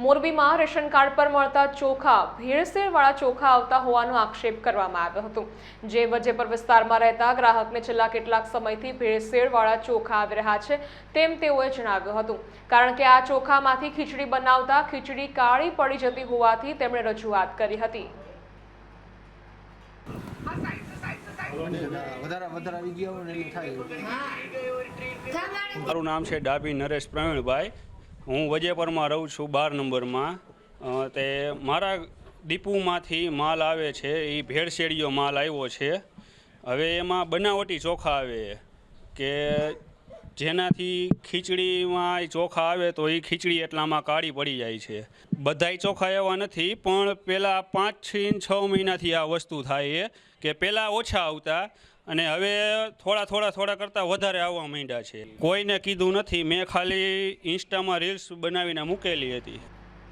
મોરબીમાં ration card પર મળતા ચોખા ભેળસેળવાળા ચોખા આવતા હોવાનો આક્ષેપ કરવામાં આવ્યો હતો. જે વજેપર વિસ્તારમાં રહેતા ગ્રાહકને છેલ્લા કેટલાક સમયથી ભેળસેળવાળા ચોખા આવી રહ્યા છે તેમ તેઓએ જણાવ્યું હતું. કારણ કે આ ચોખામાંથી ખીચડી બનાવતા ખીચડી કાળી પડી જતી હોવાથી તેમણે રજૂઆત કરી હતી. મારું નામ છે ડાબી નરેશ પ્રવીણભાઈ. હું વજેપરમાં રહું છું બાર નંબરમાં. તે મારા ડીપુમાંથી માલ આવે છે, એ ભેળસેળીયો માલ આવ્યો છે. હવે એમાં બનાવટી ચોખા આવે કે જેનાથી ખીચડીમાં ચોખા આવે તો એ ખીચડી એટલામાં કાળી પડી જાય છે. બધાય ચોખા એવા નથી, પણ પહેલાં પાંચથી છ મહિનાથી આ વસ્તુ થાય છે કે પહેલાં ઓછા આવતા અને હવે થોડા થોડા થોડા કરતાં વધારે આવવા માંડ્યા છે. કોઈને કીધું નથી, મેં ખાલી ઇન્સ્ટામાં રીલ્સ બનાવીને મૂકેલી હતી.